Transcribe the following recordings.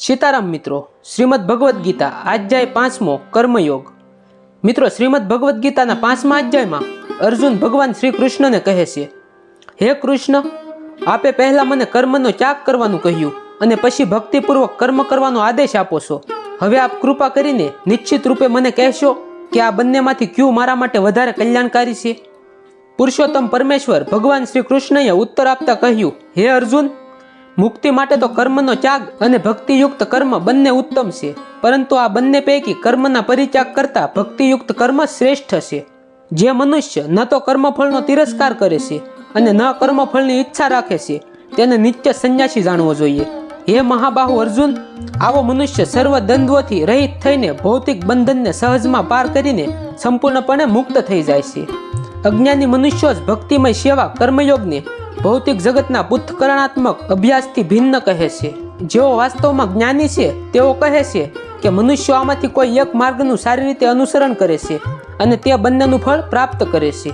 સીતારામ મિત્રો, શ્રીમદ ભગવદ્ ગીતા, અધ્યાય પાંચમો, કર્મયોગ. મિત્રો, શ્રીમદ ભગવદ્ ગીતાના પાંચમા અધ્યાયમાં અર્જુન ભગવાન શ્રી કૃષ્ણને કહે છે, હે કૃષ્ણ, આપે પહેલા મને કર્મનો ત્યાગ કરવાનું કહ્યું અને પછી ભક્તિપૂર્વક કર્મ કરવાનો આદેશ આપો છો. હવે આપ કૃપા કરીને નિશ્ચિત રૂપે મને કહેશો કે આ બંનેમાંથી ક્યુ મારા માટે વધારે કલ્યાણકારી છે? પુરુષોત્તમ પરમેશ્વર ભગવાન શ્રી કૃષ્ણએ ઉત્તર આપતા કહ્યું, હે અર્જુન મુક્તિ માટે તો કર્મનો ત્યાગ અને ભક્તિયુક્ત કર્મ બંને ઉત્તમ છે. પરંતુ આ બંને પૈકી કર્મના પરિત્યાગ કરતા ભક્તિયુક્ત કર્મ શ્રેષ્ઠ છે. જે મનુષ્ય ન તો કર્મફળનો તિરસ્કાર કરે છે અને ન કર્મફળની ઈચ્છા રાખે છે, તેને નિત્ય સંન્યાસી જાણવો જોઈએ. હે મહાબાહુ અર્જુન, આવો મનુષ્ય સર્વ દ્વંદ્વોથી રહિત થઈને ભૌતિક બંધનને સહજમાં પાર કરીને સંપૂર્ણપણે મુક્ત થઈ જાય છે. અજ્ઞાની મનુષ્યો જ ભક્તિમય સેવા કર્મયોગને ભૌતિક જગતના પુત્કરણાત્મક અભ્યાસથી ભિન્ન કહે છે. જેઓ વાસ્તવમાં જ્ઞાની છે, તેઓ કહે છે કે મનુષ્યો આમાંથી કોઈ એક માર્ગનું સારી રીતે અનુસરણ કરે છે અને તે બંનેનું ફળ પ્રાપ્ત કરે છે.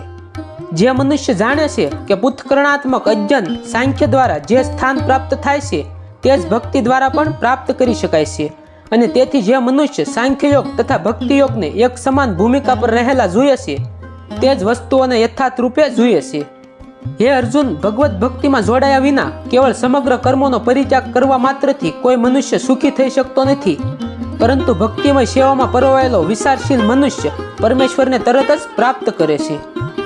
જે મનુષ્ય જાણે છે કે પુત્કરણાત્મક અજ્ઞાન સાંખ્ય દ્વારા જે સ્થાન પ્રાપ્ત થાય છે, તે જ ભક્તિ દ્વારા પણ પ્રાપ્ત કરી શકાય છે અને તેથી જે મનુષ્ય સાંખ્યયોગ તથા ભક્તિયોગને એક સમાન ભૂમિકા પર રહેલા જોઈએ છે, તે જ વસ્તુઓને યથાર્થ રૂપે જોઈએ છે. હે અર્જુન, ભગવત ભક્તિમાં જોડાયા વિના કેવળ સમગ્ર કર્મોનો પરિત્યાગ કરવા માત્રથી કોઈ મનુષ્ય સુખી થઈ શકતો નથી. પરંતુ ભક્તિમય સેવામાં પરોવાયેલો વિચારશીલ મનુષ્ય પરમેશ્વરને તરત જ પ્રાપ્ત કરે છે.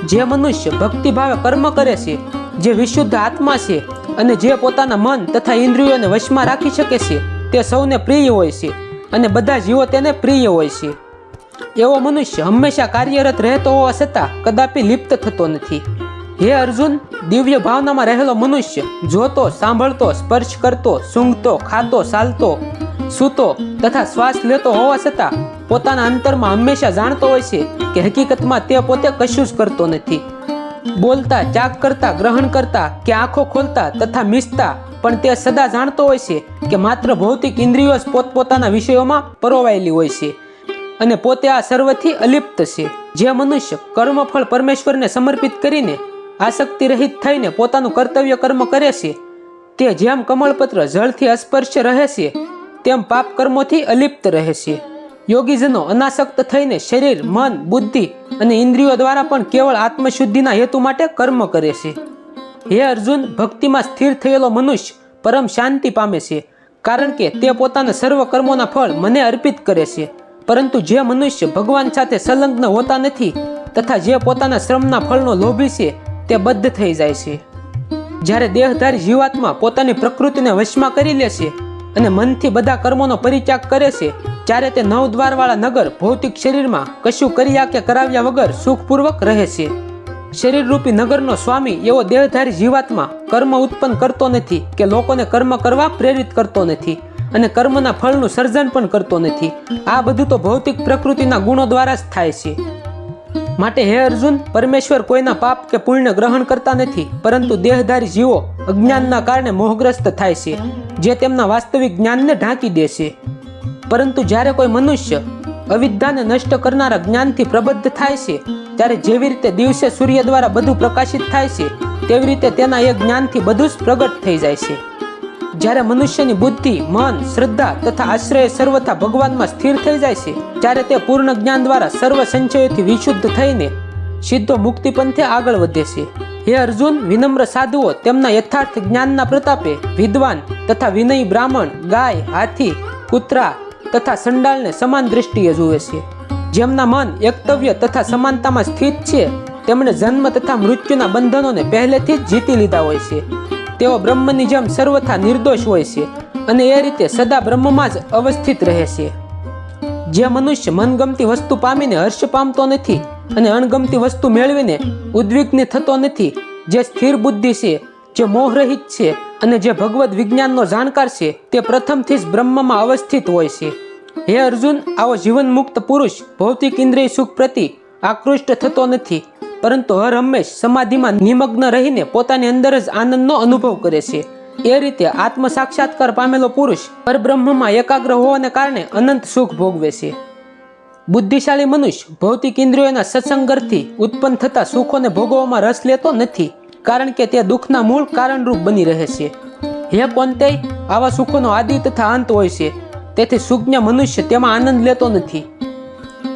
જે મનુષ્ય ભક્તિભાવે કર્મ કરે છે, જે વિશુદ્ધ આત્મા છે અને જે પોતાના મન તથા ઇન્દ્રિયોને વશમાં રાખી શકે છે, તે સૌને પ્રિય હોય છે અને બધા જીવો તેને પ્રિય હોય છે. એવો મનુષ્ય હંમેશા કાર્યરત રહેતો હોવા છતાં કદાપી લિપ્ત થતો નથી. હે અર્જુન, દિવ્ય ભાવનામાં રહેલો મનુષ્ય જોતો, સાંભળતો, સ્પર્શ કરતો, સૂંઘતો, ખાતો, ચાલતો, સૂતો તથા શ્વાસ લેતો હોવા છતાં પોતાના અંતરમાં હંમેશા જાણતો હોય છે કે હકીકતમાં તે પોતે કશું જ કરતો નથી. બોલતા ચાક કરતા, ગ્રહણ કરતા, કે આંખો ખોલતા તથા મીસતા પણ તે સદા જાણતો હોય છે કે માત્ર ભૌતિક ઇન્દ્રિયો જ પોતપોતાના વિષયોમાં પરોવાયેલી હોય છે અને પોતે આ સર્વથી અલિપ્ત છે. જે મનુષ્ય કર્મફળ પરમેશ્વરને સમર્પિત કરીને આસક્તિ રહિત થઈને પોતાનું કર્તવ્ય કર્મ કરે છે. તે જેમ કમળપત્ર જળથી અસ્પર્શ રહે છે, તેમ પાપ કર્મોથી અલિપ્ત રહે છે. યોગીજનો અનાસક્ત થઈને શરીર, મન, બુદ્ધિ અને ઇન્દ્રિયો દ્વારા પણ કેવળ આત્મશુદ્ધિના હેતુ માટે કર્મ કરે છે. હે અર્જુન, ભક્તિમાં સ્થિર થયેલો મનુષ્ય પરમ શાંતિ પામે છે, કારણ કે તે પોતાના સર્વ કર્મોના ફળ મને અર્પિત કરે છે. પરંતુ જે મનુષ્ય ભગવાન સાથે સંલગ્ન હોતા નથી તથા જે પોતાના શ્રમના ફળનો લોભી છે તે બદ્ધ થઈ જાય છે. જ્યારે દેહધારી જીવાત્મા પોતાની પ્રકૃતિને વશમાં કરી લે છે અને મનથી બધા કર્મોનો પરિત્યાગ કરે છે, ત્યારે તે નવ દ્વારવાળા નગર ભૌતિક શરીરમાં કશું કર્યા કે કરાવ્યા વગર સુખપૂર્વક રહે છે. શરીરરૂપી નગરનો સ્વામી એવો દેહધારી જીવાત્મા કર્મ ઉત્પન્ન કરતો નથી કે લોકોને કર્મ કરવા પ્રેરિત કરતો નથી અને કર્મના ફળનું સર્જન પણ કરતો નથી. આ બધું તો ભૌતિક પ્રકૃતિના ગુણો દ્વારા જ થાય છે. માટે હે અર્જુન, પરમેશ્વર કોઈના પાપ કે પુણ્ય ગ્રહણ કરતા નથી, પરંતુ દેહધારી જીવો અજ્ઞાનના કારણે મોહગ્રસ્ત થાય છે, જે તેમના વાસ્તવિક જ્ઞાનને ઢાંકી દે છે. પરંતુ જ્યારે કોઈ મનુષ્ય અવિદ્યાને નષ્ટ કરનારા જ્ઞાનથી પ્રબદ્ધ થાય છે, ત્યારે જેવી રીતે દિવસે સૂર્ય દ્વારા બધું પ્રકાશિત થાય છે, તેવી રીતે તેના એ જ્ઞાનથી બધું જ પ્રગટ થઈ જાય છે. જ્યારે મનુષ્યની બુદ્ધિ, મન, શ્રદ્ધા તથા આશ્રય સર્વથા ભગવાનમાં સ્થિર થઈ જાય છે, ત્યારે તે પૂર્ણ જ્ઞાન દ્વારા સર્વ સંચયોથી વિશુદ્ધ થઈને સીધો મુક્તિ પંથે આગળ વધે છે. હે અર્જુન, વિનમ્ર સાધુઓ, તેમના યથાર્થ જ્ઞાનના પ્રતાપે વિદ્વાન તથા વિનયી બ્રાહ્મણ, ગાય, હાથી, કૂતરા તથા સંડાલને સમાન દ્રષ્ટિએ જુએ છે. જેમના મન એકતવ્ય તથા સમાનતામાં સ્થિત છે, તેમણે જન્મ તથા મૃત્યુના બંધનોને પહેલેથી જ જીતી લીધા હોય છે. તેઓ બ્રહ્મની જેમ સર્વથા નિર્દોષ હોય છે અને એ રીતે સદા બ્રહ્મમાં જ અવસ્થિત રહે છે. જે મનુષ્ય મનગમતી વસ્તુ પામીને હર્ષ પામતો નથી અને અણગમતી વસ્તુ મેળવીને ઉદ્વિગ્ન થતો નથી, જે સ્થિર બુદ્ધિ છે, જે મોહરહિત છે અને જે ભગવદ વિજ્ઞાનનો જાણકાર છે, તે પ્રથમથી જ બ્રહ્મમાં અવસ્થિત હોય છે. હે અર્જુન, આવો જીવન મુક્ત પુરુષ ભૌતિક ઇન્દ્રિય સુખ પ્રતિ આકૃષ્ટ થતો નથી પરંતુ હર હંમેશ સમાધિમાં નિમગ્ન રહીને પોતાની અંદર જ આનંદનો અનુભવ કરે છે. એ રીતે આત્મ સાક્ષાત્કાર પામેલો પુરુષ પરબ્રહ્મમાં એકાગ્ર હોવાને કારણે અનંત સુખ ભોગવે છે. બુદ્ધિશાળી મનુષ્ય ભૌતિક ઇન્દ્રિયોના સત્સંગરથી ઉત્પન્ન થતા સુખોને ભોગવવામાં રસ લેતો નથી, કારણ કે તે દુઃખના મૂળ કારણરૂપ બની રહે છે. હે કોંતેય આવા સુખોનો આદિ તથા અંત હોય છે, તેથી સુજ્ઞ મનુષ્ય તેમાં આનંદ લેતો નથી.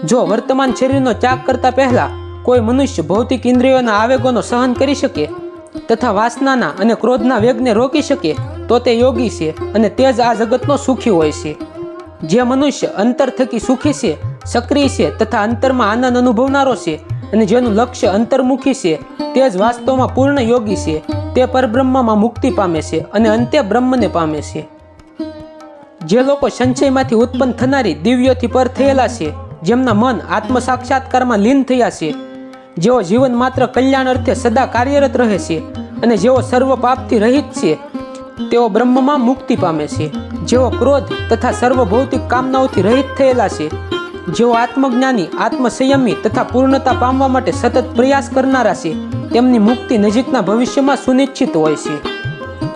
જો વર્તમાન શરીરનો ત્યાગ કરતા પહેલા કોઈ મનુષ્ય ભૌતિક ઇન્દ્રિયોના આવેગોનો સહન કરી શકે તથા વાસનાના અને ક્રોધના વેગને રોકી શકે, તો તે યોગી છે અને તે જ આ જગતનો સુખી હોય છે. જે મનુષ્ય અંતર થકી સુખી છે, સક્રિય છે તથા અંતરમાં આનંદ અનુભવનારો છે અને જેનું લક્ષ્ય અંતર્મુખી છે, તે જ વાસ્તવમાં પૂર્ણ યોગી છે. તે પરબ્રહ્મમાં મુક્તિ પામે છે અને અંતે બ્રહ્મને પામે છે. જે લોકો સંચયમાંથી ઉત્પન્ન થનારી દિવ્યોથી પર થયેલા છે, જેમના મન આત્મ સાક્ષાત્કારમાં લીન થયા છે જેઓ જીવન માત્ર કલ્યાણ અર્થે સદા કાર્યરત રહે છે અને જેઓ સર્વ પાપથી રહિત છે, તેઓ બ્રહ્મમાં મુક્તિ પામે છે. જેઓ ક્રોધ તથા સર્વ ભૌતિક કામનાઓથી રહિત થયેલા છે, જેઓ આત્મજ્ઞાની, આત્મસંયમી તથા પૂર્ણતા પામવા માટે સતત પ્રયાસ કરનારા છે, તેમની મુક્તિ નજીકના ભવિષ્યમાં સુનિશ્ચિત હોય છે.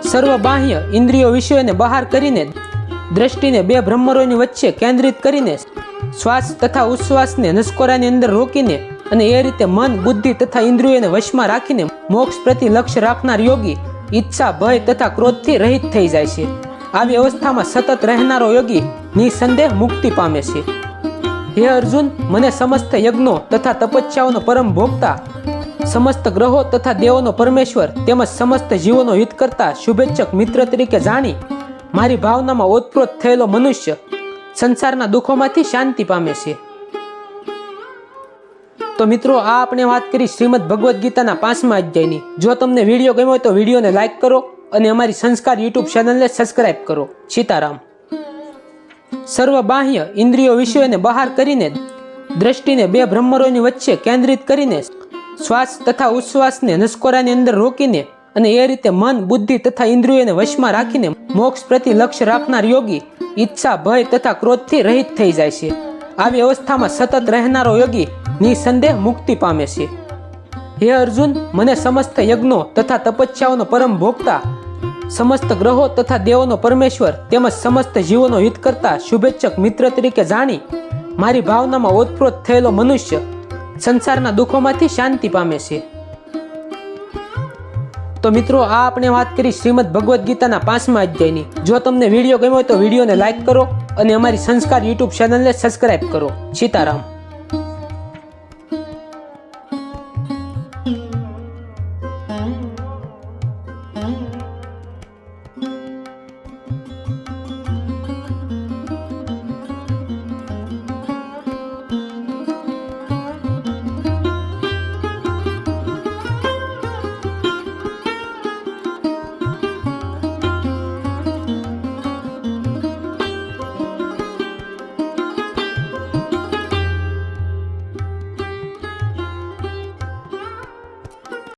સર્વ બાહ્ય ઇન્દ્રિયો વિષયોને બહાર કરીને, દ્રષ્ટિને બે બ્રહ્મરોની વચ્ચે કેન્દ્રિત કરીને, શ્વાસ તથા ઉચ્છ્વાસને નસકોરાની અંદર રોકીને અને એ રીતે મન, બુદ્ધિ તથા ઇન્દ્રિયોને વશમાં રાખીને મોક્ષ પ્રતિ લક્ષ્ય રાખનાર યોગી ઈચ્છા, ભય તથા ક્રોધથી રહિત થઈ જાય છે. આવી અવસ્થામાં સતત રહેનારો યોગી નિસંદેહ મુક્તિ પામે છે. હે અર્જુન, મને સમસ્ત યજ્ઞો તથા તપસ્યાઓનો પરમ ભોગતા, સમસ્ત ગ્રહો તથા દેવોનો પરમેશ્વર તેમજ સમસ્ત જીવોનો હિત કરતા શુભેચ્છક મિત્ર તરીકે જાણી મારી ભાવનામાં ઓતપ્રોત થયેલો મનુષ્ય સંસારના દુઃખોમાંથી શાંતિ પામે છે. તો મિત્રો, આ આપણે વાત કરી શ્રીમદ ભગવદ્ ગીતાના પાંચમા અધ્યાયની. જો તમને વીડિયો ગમ્યો હોય તો વિડીયોને લાઈક કરો અને અમારી સંસ્કાર યુટ્યુબ ચેનલને સબસ્ક્રાઇબ કરો. સીતારામ. સર્વ બાહ્ય ઇન્દ્રિયો વિષયોને બહાર કરીને, દ્રષ્ટિને બે બ્રહ્મરોની વચ્ચે કેન્દ્રિત કરીને, શ્વાસ તથા ઉચ્છ્વાસને નસકોરાની અંદર રોકીને અને એ રીતે મન, બુદ્ધિ તથા ઇન્દ્રિયોને વશમાં રાખીને મોક્ષ પ્રતિ લક્ષ્ય રાખનાર યોગી ઈચ્છા, ભય તથા ક્રોધથી રહિત થઈ જાય છે. આવી અવસ્થામાં સતત રહેનારો યોગી નિસંદેહ મુક્તિ પામે છે. હે અર્જુન, મને સમસ્ત યજ્ઞો તથા તપસ્યાઓનો પરમ ભોગતા, સમસ્ત ગ્રહો તથા દેવોનો પરમેશ્વર તેમજ સમસ્ત જીવોનો હિત કરતા શુભેચ્છક મિત્ર તરીકે જાણી મારી ભાવનામાં ઓતપ્રોત થયેલો મનુષ્ય સંસારના દુઃખોમાંથી શાંતિ પામે છે. તો મિત્રો, આ આપણે વાત કરી શ્રીમદ ભગવદ્ ગીતાના પાંચમા અધ્યાયની. જો તમને વીડિયો ગમ્યો હોય તો વિડીયોને લાઈક કરો અને અમારી સંસ્કાર યુટ્યુબ ચેનલને સબસ્ક્રાઇબ કરો. સીતારામ.